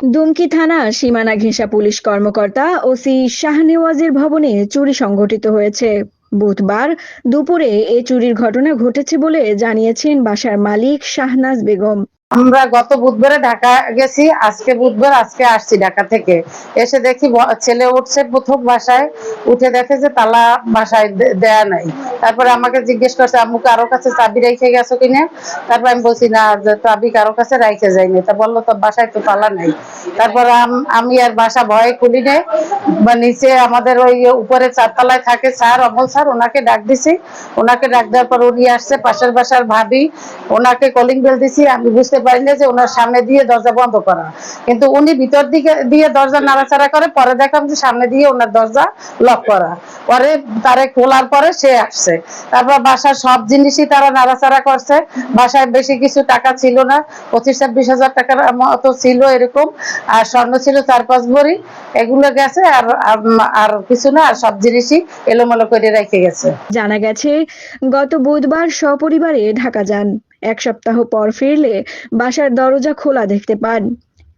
দুমকি থানা সীমানা ঘেঁষা পুলিশ কর্মকর্তা ওসি শাহনেওয়াজের ভবনে চুরি সংঘটিত হয়েছে। বুধবার দুপুরে এ চুরির ঘটনা ঘটেছে বলে জানিয়েছেন বাসার মালিক শাহনাজ বেগম। আমরা গত বুধবারে ঢাকা গেছি, আজকে বুধবার, আজকে আসছি ঢাকা থেকে। এসে দেখি ছেলে উঠছে প্রথম বাসায়, উঠে দেখে যে তালা বাসায় দেয়া নাই। তারপরে আমাকে জিজ্ঞেস করছে, আম্মু, কারও কাছে চাবি রেখে গেছো কিনা? তারপর আমি বলছি, না চাবি কারও কাছে রাইখে যাইনি। তা বলল তো বাসায় তো তালা নেই। তারপর আম- আমি আর বাসা ভয়ে খুলি নেই, বা নিচে আমাদের ওই উপরে চারতলায় থাকে স্যার, অমল স্যার, ওনাকে ডাক দিছি। ওনাকে ডাক দেওয়ার পর উনি আসছে, পাশের বাসার ভাবি, ওনাকে কলিং বেল দিছি। আমি বুঝতে পারি না যে ওনার সামনে দিয়ে দরজা বন্ধ করা। কিন্তু উনি ভিতর দিকে দিয়ে দরজা নাড়াচাড়া করে, পরে দেখলাম যে সামনে দিয়ে ওনার দরজা লক করা। পরে তারে খোলার পরে সে আসছে। তারপর বাসার সব জিনিসই তারা নাড়াচাড়া করছে। বাসায় বেশি কিছু টাকা ছিল না। পঁচিশ, ছাব্বিশ হাজার টাকার মতো ছিল এরকম। আর স্বর্ণ ছিল চার পাঁচ ভরি। এগুলো গেছে আর, আর- কিছু না, আর সব জিনিসই এলোমেলো করে রেখে গেছে। জানা গেছে, গত বুধবার সপরিবারে ঢাকা যান। এক সপ্তাহ পর ফিরলে বাসার দরজা খোলা দেখতে পান।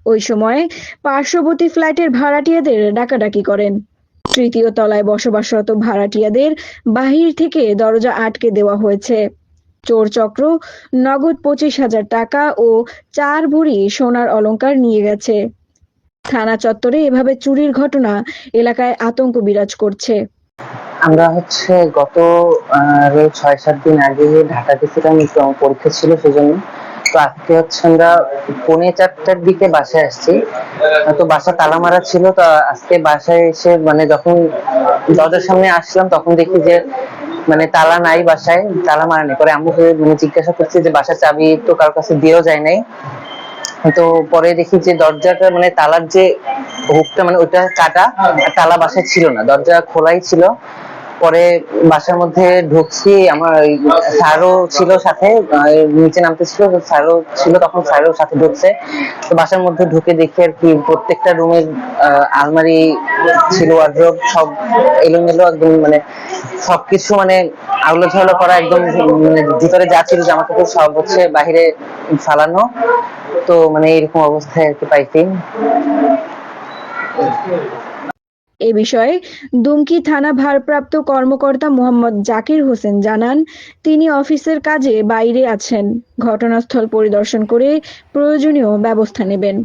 ওই সময় পার্শ্ববর্তী ফ্ল্যাটের ভাড়াটিয়াদের ডাকাডাকি করেন। তৃতীয় তলায় বসবাসরত ভাড়াটিয়াদের বাহির থেকে দরজা আটকে দেওয়া হয়েছে। চোর চক্র নগদ পঁচিশ হাজার টাকা ও চার ভরি সোনার অলংকার নিয়ে গেছে। থানা চত্বরে এভাবে চুরির ঘটনা এলাকায় আতঙ্ক বিরাজ করছে। আমরা হচ্ছে গত ছয়, সাত দিন আগে ঢাকা গেছিলাম পরীক্ষা ছিল সেজন্য। তো আজকে হচ্ছে আমরা পৌনে চারটার দিকে বাসায় আসছি। তো বাসা তালা মারা ছিল, তো আজকে বাসায় এসে মানে যখন দরজার সামনে আসলাম, তখন দেখি যে মানে তালা নাই বাসায়, তালা মারা নেই। পরে আম্মুকে মানে জিজ্ঞাসা করছি যে বাসার চাবি তো কারোর কাছে দিয়েও যায় নাই। তো পরে দেখি যে দরজাটা মানে তালার যে হুকটা মানে ওটা কাটা তালা বাসায় ছিল না। দরজা খোলাই ছিল। পরে বাসার মধ্যে ঢুকছি, আমার স্যারও ছিল সাথে নিচে নামতে ছিল স্যারও ছিল, তখন স্যারও সাথে ঢুকছে। তো বাসার মধ্যে ঢুকে দেখি আর কি, প্রত্যেকটা রুমের আলমারি ছিল ওয়ার্ড্রোব সব এলোমেলো, একদম মানে সবকিছু মানে আউলো ঝাউলো করা, একদম মানে ভিতরে যা ছিল জামা কাপড় সব হচ্ছে বাহিরে ফালানো। তো মানে এরকম অবস্থায় আর কি পাইছি। এ বিষয়ে দুমকি থানা ভারপ্রাপ্ত কর্মকর্তা মোহাম্মদ জাকির হোসেন জানান, তিনি অফিসের কাজে বাইরে আছেন। ঘটনাস্থল পরিদর্শন করে প্রয়োজনীয় ব্যবস্থা নেবেন।